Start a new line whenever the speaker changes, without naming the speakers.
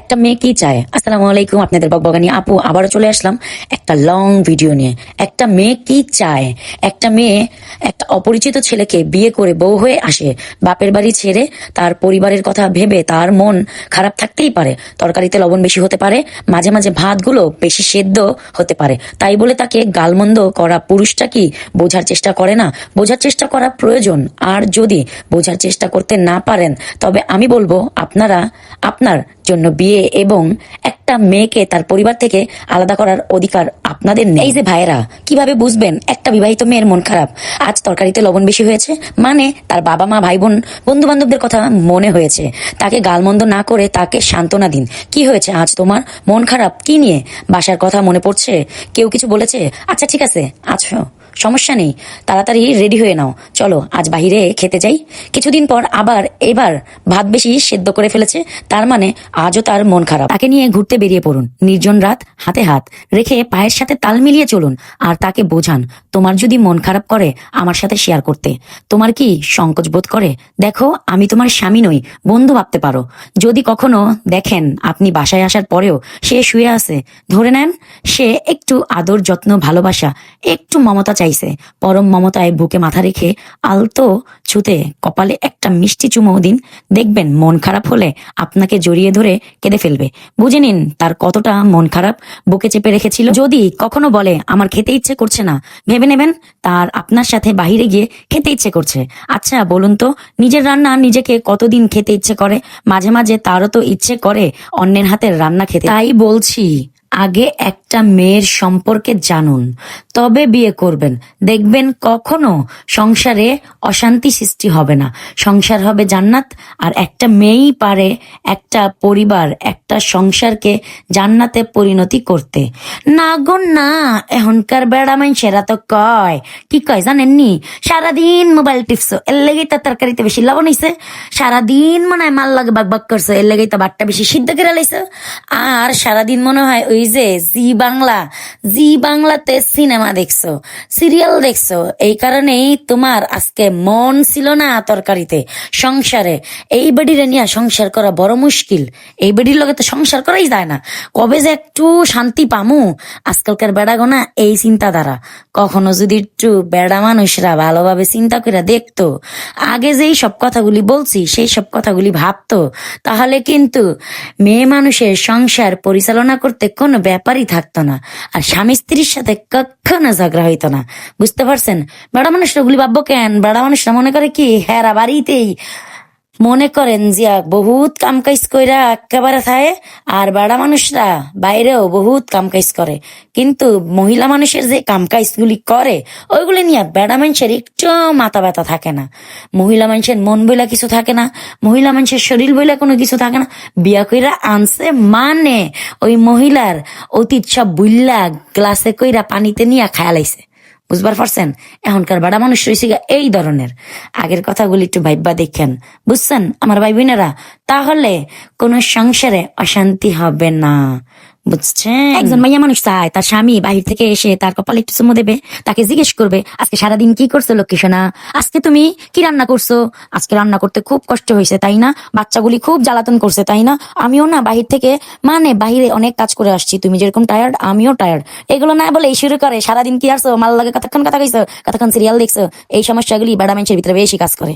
একটা মেয়ে কি চায়? আসসালামু আলাইকুম আপনাদের বকবগানি আপু, আবারও চলে আসলাম একটা লং ভিডিও নিয়ে। একটা মেয়ে কি চায়? একটা মেয়ে একটা অপরিচিত ছেলেকে বিয়ে করে বউ হয়ে আসে, বাপের বাড়ি ছেড়ে তার পরিবারের কথা ভেবে তার মন খারাপ থাকতেই পারে। তরকারিতে লবণ বেশি হতে পারে, মাঝে মাঝে ভাতগুলো বেশি সেদ্ধ হতে পারে। তাই বলে তাকে গালমন্দ করা পুরুষটা কি বোঝার চেষ্টা করে না? বোঝার চেষ্টা করা প্রয়োজন। আর যদি বোঝার চেষ্টা করতে না পারেন, তবে আমি বলব আপনারা আপনার জন্য বিয়ে এবং একটা মেয়েকে তার পরিবার থেকে আলাদা করার অধিকার আপনাদের নেই। এই যে ভাইয়েরা, কীভাবে বুঝবেন? একটা বিবাহিত মেয়ের মন খারাপ। আজ তরকারিতে লবণ বেশি হয়েছে। মানে তার বাবা মা, ভাই বোন বন্ধু বান্ধবদের কথা মনে হয়েছে। তাকে গালমন্দ না করে তাকে সান্ত্বনা দিন। কি হয়েছে আজ তোমার? মন খারাপ? কি নিয়ে? বাসার কথা মনে পড়ছে? কেউ কিছু বলেছে? আচ্ছা ঠিক আছে আচ্ছা সমস্যা নেই, তাড়াতাড়ি রেডি হয়ে নাও। চলো, আজ বাহিরে খেতে যাই। কিছুদিন পর আবার এবার ভাত বেশি সেদ্ধ করে ফেলেছে, তার মানে আজও তার মন খারাপ। তাকে নিয়ে ঘুরতে বেরিয়ে পড়ুন। নির্জন রাত, হাতে হাত রেখে পায়ের সাথে তাল মিলিয়ে চলুন আর তাকে বোঝান, তোমার যদি মন খারাপ করে আমার সাথে শেয়ার করতে। তোমার কি সংকোচ বোধ করে? দেখো, আমি তোমার স্বামী নই, বন্ধু ভাবতে পারো। যদি কখনো দেখেন আপনি বাসায় আসার পরেও সে শুয়ে আছে, ধরে নেন সে একটু আদর, যত্ন, ভালোবাসা, একটু মমতা চাইছে। পরম মমতায় বুকে মাথা রেখে আলতো ছুতে কপালে একটা মিষ্টি চুমো দিন। দেখবেন মন খারাপ হলে আপনাকে জড়িয়ে ধরে কেঁদে ফেলবে। বুঝে নিন তার কতটা মন খারাপ। বুকে চেপে রেখেছিল। যদি কখনো বলে, আমার খেতে ইচ্ছে করছে না। ভেবে নেবেন তার আপনার সাথে বাহিরে গিয়ে খেতে ইচ্ছে করছে। আচ্ছা বলুন তো, নিজের রান্না নিজেকে কতদিন খেতে ইচ্ছে করে? মাঝে মাঝে তারও তো ইচ্ছে করে অন্যের হাতের রান্না খেতে। তাই বলছি আগে একটা মেয়ের সম্পর্কে জানুন, তবে বিয়ে করবেন। দেখবেন কখনো সংসারে অশান্তি সৃষ্টি হবে না। সংসার হবে জান্নাত, আর একটা মেয়েই পারে একটা পরিবার, একটা সংসারকে জান্নাতে পরিণতি করতে। না গো, না, এখনকার বেড়া সেরা তো কয়, কি কয় জানেননি? সারাদিন মোবাইল টিপছো, এর লেগেই তো তরকারিতে বেশি লবণ হইছে। সারাদিন মনে হয় মাল লাগে বাক বাক করছ, এর লেগেই তো বাটটা বেশি সিদ্ধ করে লাইছো। আর সারাদিন মনে হয় ওই যে জি বাংলা, জি বাংলাতে সিনেমা দেখছ সিরিয়াল দেখছ, এই কারণেই তোমার আজকে মন ছিল না তরকারিতে, সংসারে। এই বেডিরে নিয়ে সংসার করা বড় মুশকিল। এই বেডির লগে তো সংসার করাই যায় না। কবে যে একটু শান্তি পামু, আজকালকার বেড়াগোনা এই চিন্তাধারা। কখনো যদি একটু বেড়া মানুষরা ভালোভাবে চিন্তা করে দেখতো, আগে যেই সব কথাগুলি বলছি, সেই সব কথাগুলি ভাবতো, তাহলে কিন্তু মেয়ে মানুষের সংসার পরিচালনা করতে কোনো ব্যাপারই থাকতো না। আর স্বামী স্ত্রীর সাথে কখনো ঝগড়া হইতো না। বুঝতে পারছেন? বেড়া মানুষরা গুলি ভাববো কেন? বেড়া মানুষরা মনে করে কি হ্যাঁ বাড়িতেই মনে করেন যে বহুত কাম কাজ কইরা একেবারে থাকে, আর বেড়া মানুষরা বাইরেও বহুত কাম কাজ করে। কিন্তু মহিলা মানুষের যে কাম কাজগুলি করে, ওইগুলি নিয়ে বেড়া মানুষের একটু মাথা ব্যথা থাকে না। মহিলা মানুষের মন বইলা কিছু থাকে না, মহিলা মানুষের শরীর বইলা কোনো কিছু থাকে না। বিয়া কইরা আনছে মানে ওই মহিলার অতীত সব বুল্লা গ্লাসে কইরা পানিতে নিয়ে খায়ালাইছে বুঝবার পারছেন? এখনকার বাড়া মানুষ রয়েছে এই ধরনের। আগের কথাগুলি একটু ভাইবা দেখেন। বুঝছেন? আমার ভাই বোনেরা তাহলে কোন সংসারে অশান্তি হবে না। বুঝছেন? একজন মাইয়া মানুষ চায়, তার স্বামী বাহির থেকে এসে তার কপালে একটু চুমো দেবে, তাকে জিজ্ঞেস করবে, আজকে সারাদিন কি করছ লক্ষ্মী সোনা? আজকে তুমি কি রান্না করছ? আজকে রান্না করতে খুব কষ্ট হয়েছে, তাই না? বাচ্চাগুলি খুব জ্বালাতন করছে, তাই না? আমিও না বাহির থেকে মানে বাহিরে অনেক কাজ করে আসছি, তুমি যেরকম টায়ার্ড আমিও টায়ার্ড এগুলো না বলে শুরু করে, সারাদিন কি আসছো মাল লাগে কতক্ষণ কথা কইছো? কতক্ষণ সিরিয়াল দেখছ? এই সমস্যাগুলি বেড়া মানুষের ভিতরে বেশি কাজ করে।